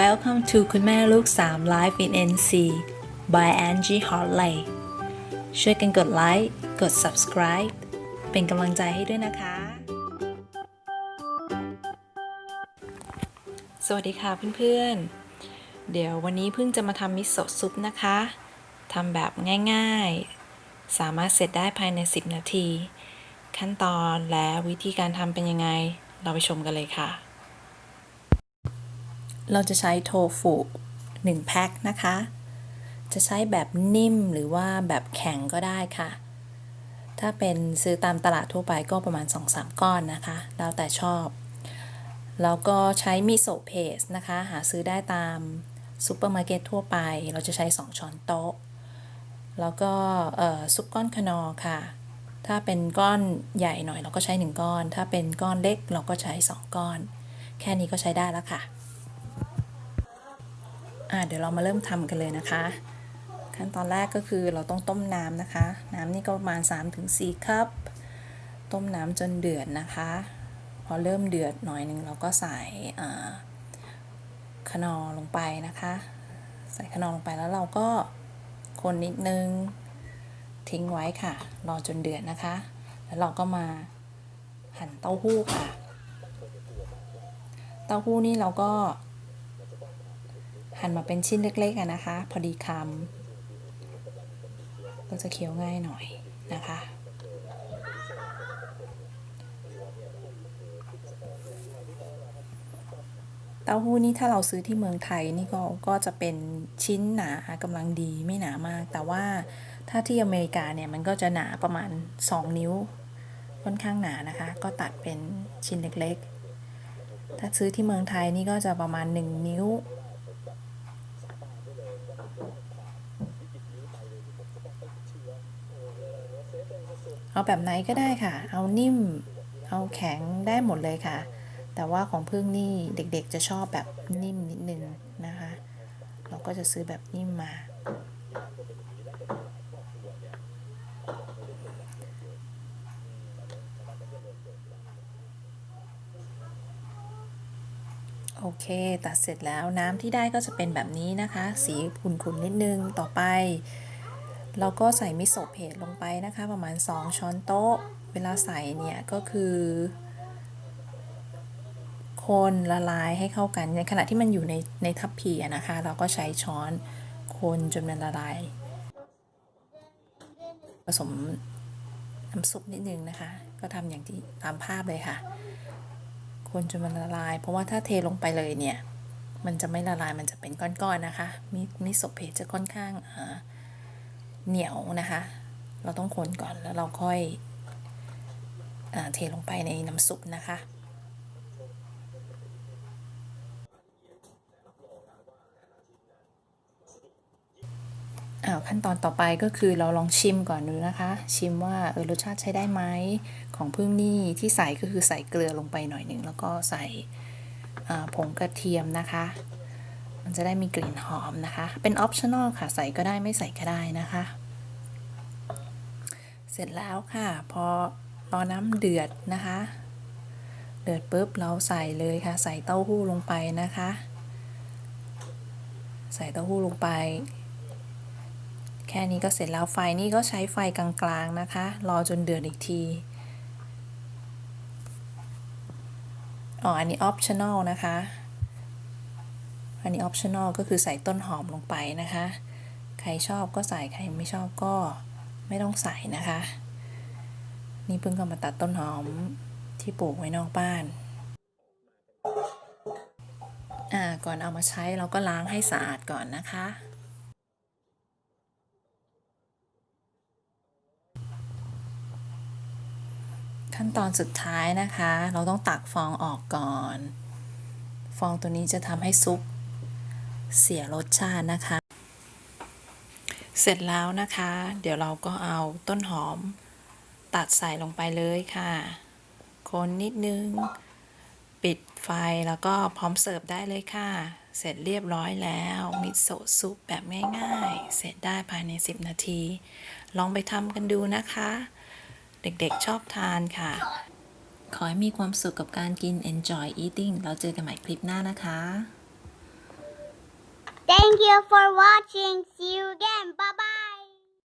Welcome to คุณแม่ลูก 3 Live in NC by Angie Hartley ช่วยกันกดไลค์ กด subscribe เป็นกำลังใจให้ด้วยนะคะ สวัสดีค่ะเพื่อนๆ เดี๋ยววันนี้เพิ่งจะมาทำมิโซะซุปนะคะ ทำแบบง่ายๆ สามารถเสร็จได้ภายใน 10 นาที ขั้นตอนและวิธีการทำเป็นยังไง เราไปชมกันเลยค่ะ เราจะใช้โทฟู1แพ็คนะคะ จะใช้แบบนิ่มหรือว่าแบบแข็งก็ได้ค่ะ ถ้าเป็นซื้อตามตลาดทั่วไปก็ประมาณ 2-3 ก้อนนะคะ แล้วแต่ชอบ แล้วก็ใช้มิโซะเพสนะคะ หาซื้อได้ตามซูเปอร์มาร์เก็ตทั่วไป เราจะใช้ 2 ช้อนโต๊ะ แล้วก็ซุปก้อนคนอค่ะ ถ้าเป็นก้อนใหญ่หน่อยเราก็ใช้ 1 ก้อน ถ้าเป็นก้อนเล็กเราก็ใช้ 2 ก้อน แค่นี้ก็ใช้ได้แล้วค่ะ เดี๋ยวเรามาเริ่มทำกันเลยนะคะ ขั้นตอนแรกก็คือเราต้องต้มน้ำนะคะ น้ำนี่ก็ประมาณ 3-4 คัพ ต้มน้ำจนเดือดนะคะ พอเริ่มเดือดหน่อยหนึ่งเราก็ใส่อ่าขนอลงไปนะคะ ใส่ขนอลงไปแล้วเราก็คนนิดนึงทิ้งไว้ค่ะ รอจนเดือดนะคะ แล้วเราก็มาหั่นเต้าหู้ค่ะ เต้าหู้นี่เราก็ หั่นมาเป็นชิ้นเล็กๆนะคะ พอดีคำก็จะเคี้ยวง่ายหน่อยนะคะเต้าหู้นี่ถ้าเราซื้อที่เมืองไทยนี่ก็ก็จะเป็นชิ้นหนากำลังดีไม่หนามาก แต่ว่าถ้าที่อเมริกาเนี่ยมันก็จะหนาประมาณ 2 นิ้ว ค่อนข้างหนานะคะ ก็ตัดเป็นชิ้นเล็กๆ ถ้าซื้อที่เมืองไทยนี่ก็จะประมาณ 1 นิ้ว เอาแบบไหนก็ได้ค่ะ เอานิ่ม เอาแข็งได้หมดเลยค่ะ แต่ว่าของพึ่งนี่เด็กๆจะชอบแบบนิ่มนิดนึงนะคะ เราก็จะซื้อแบบนิ่มมา โอเค ตัดเสร็จแล้วน้ำที่ได้ก็จะเป็นแบบนี้นะคะ สีขุ่นๆนิดนึงต่อไป เราก็ใส่มิโซะเพจลงไปนะคะ ประมาณ 2 ช้อนโต๊ะ เวลาใส่เนี่ยก็คือ คนละลายให้เข้ากันในขณะที่มันอยู่ในในทัพพีนะคะ เราก็ใช้ช้อนคนจนมันละลาย ผสมน้ำซุปนิดนึงนะคะ ก็ทำอย่างที่ตามภาพเลยค่ะ คนจนมันละลาย เพราะว่าถ้าเทลงไปเลยเนี่ย มันจะไม่ละลายมันจะเป็นก้อนๆนะคะมิมิโซะเพจจะค่อนข้างอ่า เหนียวนะคะ เราต้องคนก่อนแล้วเราค่อยอเทลงไปในน้ำซุปนะคะอ้าวขั้นตอนต่อไปก็คือเราลองชิมก่อนดูนะคะ ชิมว่าเออรสชาติใช้ได้ไหมของพึ่งนี่ที่ใส่ก็คือใส่เกลือลงไปหน่อยหนึ่งแล้วก็ใส่ผงกระเทียมนะคะ มันจะได้มีกลิ่นหอมนะคะ เป็นออปชั่นอลค่ะ ใส่ก็ได้ไม่ใส่ก็ได้นะคะ เสร็จแล้วค่ะ พอรอน้ำเดือดนะคะ เดือดปุ๊บเราใส่เลยค่ะ ใส่เต้าหู้ลงไปนะคะ ใส่เต้าหู้ลงไป แค่นี้ก็เสร็จแล้วไฟนี่ก็ใช้ไฟกลางๆนะคะ รอจนเดือดอีกทีอ๋อ อันนี้ optional นะคะ อันนี้ optional ก็คือใส่ต้นหอมลงไปนะคะ ใครชอบก็ใส่ใครไม่ชอบก็ไม่ต้องใส่นะคะ นี่เพิ่งก็มาตัดต้นหอมที่ปลูกไว้นอกบ้านอ่าก่อนเอามาใช้เราก็ล้างให้สะอาดก่อนนะคะ ขั้นตอนสุดท้ายนะคะ เราต้องตักฟองออกก่อน ฟองตัวนี้จะทำให้ซุป เสียรสชาตินะคะ เสร็จแล้วนะคะ เดี๋ยวเราก็เอาต้นหอมตัดใส่ลงไปเลยค่ะ คนนิดนึง ปิดไฟแล้วก็พร้อมเสิร์ฟได้เลยค่ะ เสร็จเรียบร้อยแล้ว มิโซะซุปแบบง่ายๆ เสร็จได้ภายใน 10 นาที ลองไปทำกันดูนะคะ เด็กๆชอบทานค่ะ ขอให้มีความสุขกับการกิน enjoy eating เราเจอกันใหม่คลิปหน้านะคะ Thank you for watching. See you again. Bye bye.